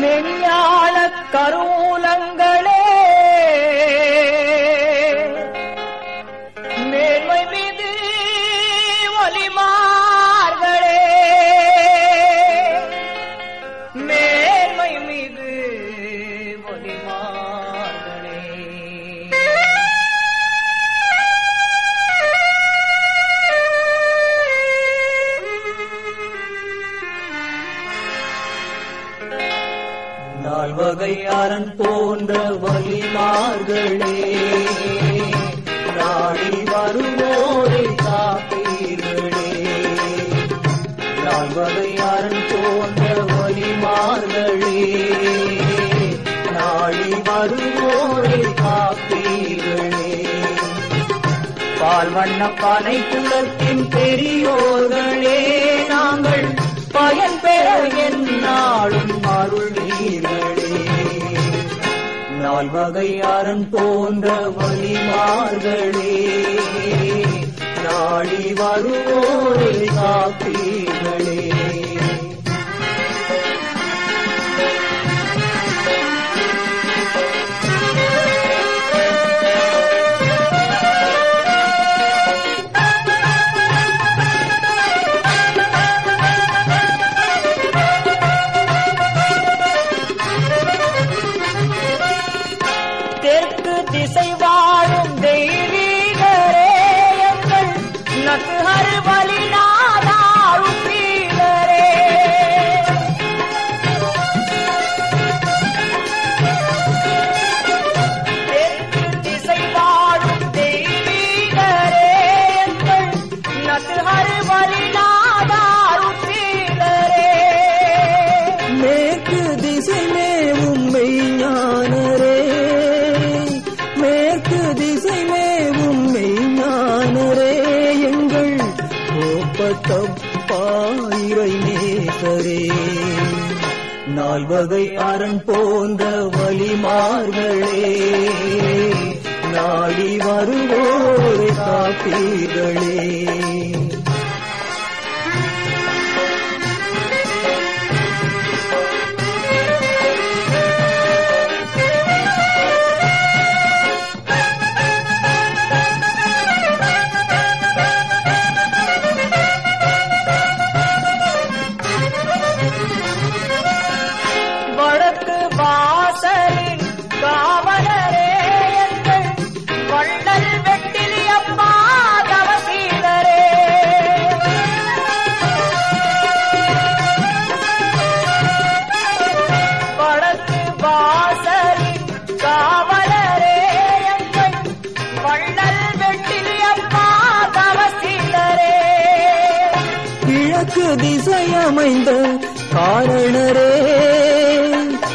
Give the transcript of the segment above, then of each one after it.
میری حالت کروں நால்வகை போன்ற வலிமார்களே நாடி வருவோரை காப்பீர்களே. நால்வகை போன்ற வலிமார்களே நாடி வருவோரை காப்பீர்களே. பால் பானை குலத்தின் பெரியோர்களே நாங்கள் பயன் பெற நால்வகை போன்ற வழிமார்களே நாடி வருவோரை காப்பீர்களே. தெற்கு திசை கோப்பத்தப்பாயிரை நேசரே. நால்வகை அரண் போன்ற வலிமார்களே நாடி வருவோரை காப்பீர்களே. அமைந்த காரணரே.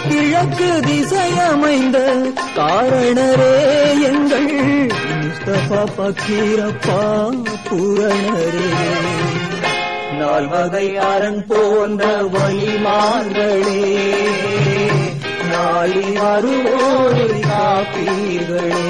கிழக்கு திசையமைந்த காரணரே. எங்கள் முஸ்தபா பக்கீரப்பா பூரணரே. நால்வகை அரண் போன்ற வழிமார்களே. நாளி வருவோரை காப்பீர்களே.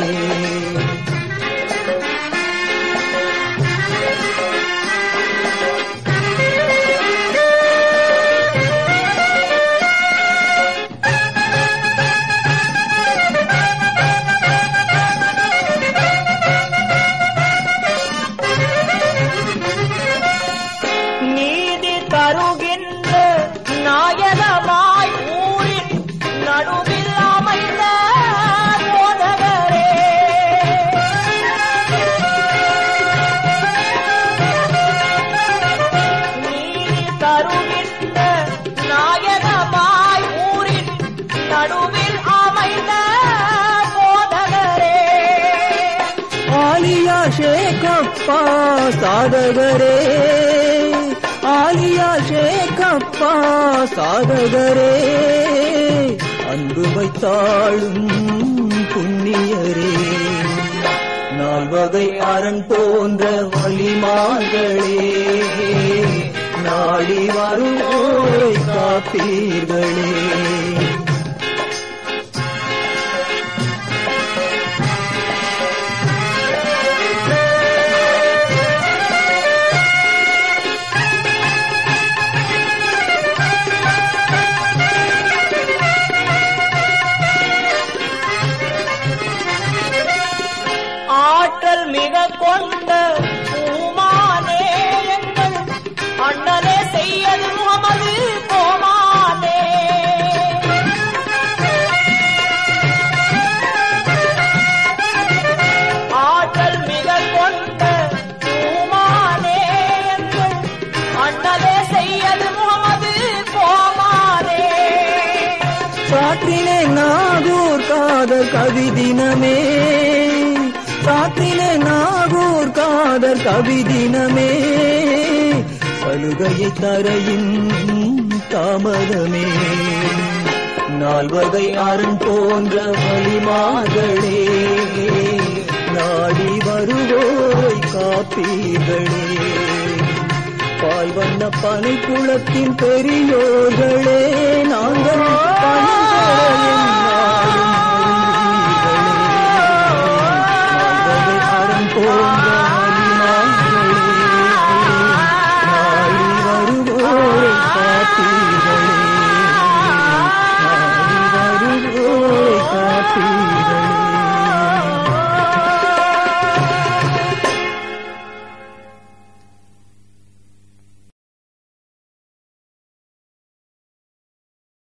ஆலியா ஷேகப்பா சாதகரே ஆலியா ஷேகப்பா சாதகரே அன்பு வைத்தாளும் புண்ணியரே. நால்வகை அரண் போன்ற வழிமார்களே. நாடி வரும் காப்பீர்களே. மிக கொண்ட பூமானே எங்கள் அண்ணலே செய்யது முகமது கோமானே ஆற்றல் மிக கொண்ட பூமானே எங்கள் அண்ணலே காத்திலே நாகூர் காதல் கவி தினமே. சலுகையை தரையின் தாமதமே. நால்வகை அரண் போன்ற வலிமார்களே நாடி வருவோரை காப்பீர்களே. பால் வண்ண பனை குளத்தின் பெரியோர்களே நாங்கள்